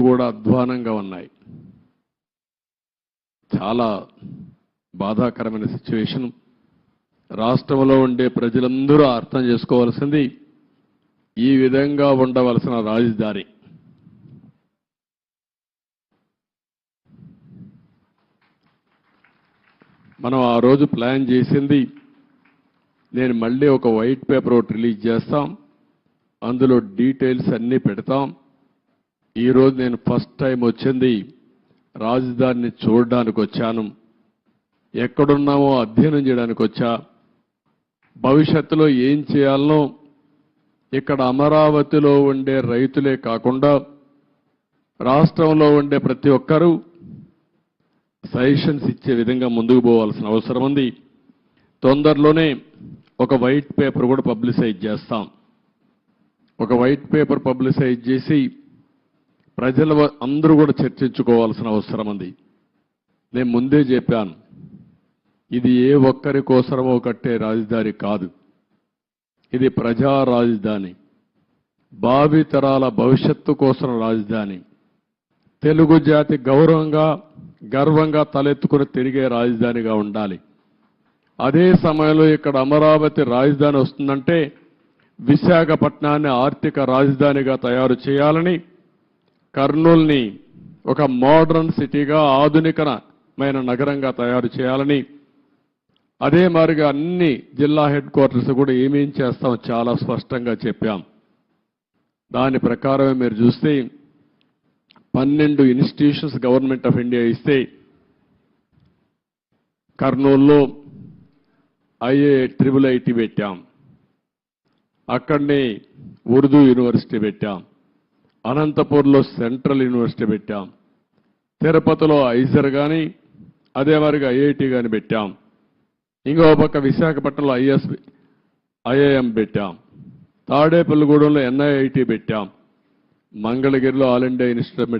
కూడా అధ్వానంగా ఉన్నాయి. చాలా బాధాకరమైన సిచ్యువేషన్ రాష్ట్రంలో ఉండే ప్రజలందరూ అర్థం చేసుకోవాల్సింది ఈ విధంగా ఉండవలసిన రాజధాని. మనం ఆ రోజు ప్లాన్ చేసింది నేను మళ్ళీ ఒక వైట్ పేపర్ ఒకటి రిలీజ్ చేస్తాం. అందులో డీటెయిల్స్ అన్నీ పెడతాం. ఈరోజు నేను ఫస్ట్ టైం వచ్చింది రాజధానిని చూడడానికి వచ్చాను. ఎక్కడున్నామో అధ్యయనం చేయడానికి వచ్చా. భవిష్యత్తులో ఏం చేయాలనో ఇక్కడ అమరావతిలో ఉండే రైతులే కాకుండా రాష్ట్రంలో ఉండే ప్రతి ఒక్కరూ సజెషన్స్ ఇచ్చే విధంగా ముందుకు పోవాల్సిన అవసరం ఉంది. తొందరలోనే ఒక వైట్ పేపర్ కూడా పబ్లిసైజ్ చేస్తాం. ఒక వైట్ పేపర్ పబ్లిసైజ్ చేసి ప్రజలు అందరూ కూడా చర్చించుకోవాల్సిన అవసరం ఉంది. నేను ముందే చెప్పాను. ఇది ఏ ఒక్కరి కోసమో కట్టే రాజధాని కాదు. ఇది ప్రజా రాజధాని. భావితరాల భవిష్యత్తు కోసం రాజధాని. తెలుగు జాతి గౌరవంగా గర్వంగా తలెత్తుకుని తిరిగే రాజధానిగా ఉండాలి. అదే సమయంలో ఇక్కడ అమరావతి రాజధాని వస్తుందంటే విశాఖపట్నాన్ని ఆర్థిక రాజధానిగా తయారు చేయాలని కర్నూల్ని ఒక మోడర్న్ సిటీగా ఆధునికమైన నగరంగా తయారు చేయాలని అదే మారిగా అన్ని జిల్లా హెడ్ క్వార్టర్స్ కూడా ఏమేం చేస్తాం చాలా స్పష్టంగా చెప్పాం. దాని ప్రకారమే మీరు చూస్తే పన్నెండు ఇన్స్టిట్యూషన్స్ గవర్నమెంట్ ఆఫ్ ఇండియా ఇస్తే కర్నూలులో ఐఏ ట్రిపుల్ ఐటీ పెట్టాం. అక్కడనే ఉర్దూ యూనివర్సిటీ పెట్టాం. అనంతపూర్లో సెంట్రల్ యూనివర్సిటీ పెట్టాం. తిరుపతిలో ఐజర్ కానీ అదే వారికి ఐఐటి కానీ పెట్టాం. ఇంకో పక్క విశాఖపట్నంలో ఐఎస్ ఐఐఎం పెట్టాం. తాడేపల్లిగూడెంలో ఎన్ఐఐటి పెట్టాం. మంగళగిరిలో ఆల్ ఇండియా ఇన్స్టిట్యూట్